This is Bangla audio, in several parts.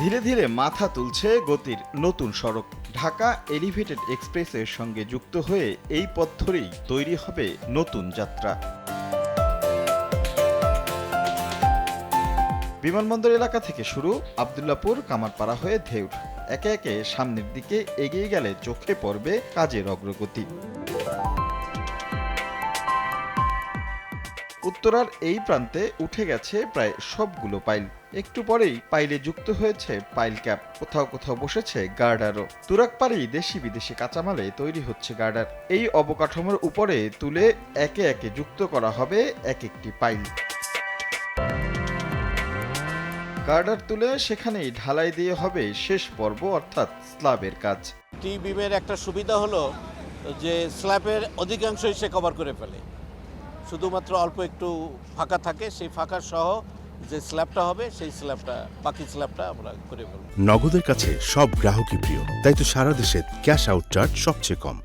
ধীরে ধীরে মাথা তুলছে গতির নতুন সড়ক। ঢাকা এলিভেটেড এক্সপ্রেসের সঙ্গে যুক্ত হয়ে এই পথ ধরেই তৈরি হবে নতুন যাত্রা। বিমানবন্দর এলাকা থেকে শুরু আবদুল্লাপুর কামারপাড়া হয়ে ধেউর একে একে সামনের দিকে এগিয়ে গেলে চোখে পড়বে কাজের অগ্রগতি। উত্তরার এই প্রান্তে উঠে গেছে প্রায় সবগুলো পাইল। একটু পরেই পাইলে যুক্ত হয়েছে পাইল ক্যাপ কোথাও কোথাও বসেছে গার্ডারও। তুরাকপাড়ি দেশি বিদেশি কাঁচামালে তৈরি হচ্ছে গার্ডার। এই অবকাঠামোর উপরে তুলে একে একে যুক্ত করা হবে এক একটি পাইল। গার্ডার তুলে সেখানেই ঢালাই দিয়ে হবে শেষ পর্ব, অর্থাৎ স্ল্যাবের কাজ। টি বিমের একটা সুবিধা হলো যে স্ল্যাবের অধিকাংশই সে কভার করে ফেলে। শুধুমাত্র অল্প একটু ফাঁকা থাকে সেই ফাঁকা সহ যে স্ল্যাবটা হবে সেই স্ল্যাবটা বাকি স্ল্যাবটা আমরা করে ফেলব। নগদের কাছে সব গ্রাহকই প্রিয় তাই তো সারা দেশে ক্যাশ আউট চার্জ সবচেয়ে কম।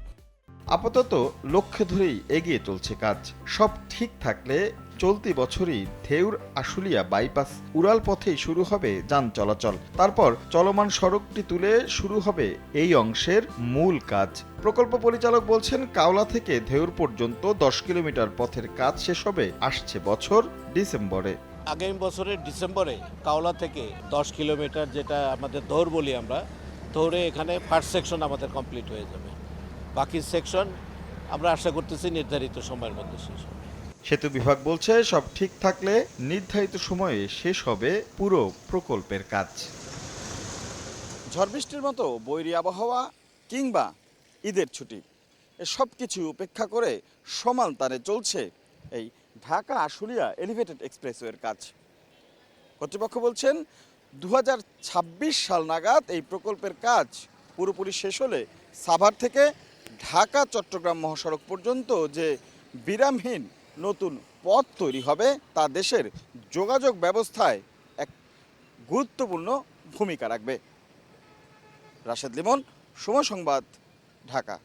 আপাতত লক্ষ্যে ধরেই এগিয়ে চলছে কাজ। সব ঠিক থাকলে চলতি বছরই ধেউর আশুলিয়া বাইপাস উড়াল পথেই শুরু হবে যান চলাচল। তারপর চলমান সড়কটি তুলে শুরু হবে এই অংশের মূল কাজ। প্রকল্প পরিচালক বলছেন, কাওলা থেকে ধেউর পর্যন্ত দশ কিলোমিটার পথের কাজ শেষ হবে, আসছে বছর ডিসেম্বরে। আগামী বছরের ডিসেম্বরে কাওলা থেকে দশ কিলোমিটার যেটা আমাদের দৌড় বলি আমরা দৌড়ে এখানে ফার্স্ট সেকশন আমাদের কমপ্লিট হয়ে যাবে। বাকি সেকশন আমরা আশা করতেছি নির্ধারিত সময়ের মধ্যে শেষ হবে। সেতু বিভাগ বলছে, সব ঠিক থাকলে নির্ধারিত সময়ে শেষ হবে পুরো প্রকল্পের কাজ। ঝড় বৃষ্টির মতো বৈরী আবহাওয়া কিংবা ঈদের ছুটি এসব কিছু উপেক্ষা করে সমান তারে চলছে এই ঢাকা আশুলিয়া এলিভেটেড এক্সপ্রেসওয়ের কাজ। কর্তৃপক্ষ বলছেন দু হাজার ছাব্বিশ সাল নাগাদ এই প্রকল্পের কাজ পুরোপুরি শেষ হলে সাভার থেকে ঢাকা চট্টগ্রাম মহাসড়ক পর্যন্ত যে বিরামহীন নতুন পথ তৈরি হবে তা দেশের যোগাযোগ ব্যবস্থায় এক গুরুত্বপূর্ণ ভূমিকা রাখবে। রাশেদ লিমন, সময় সংবাদ, ঢাকা।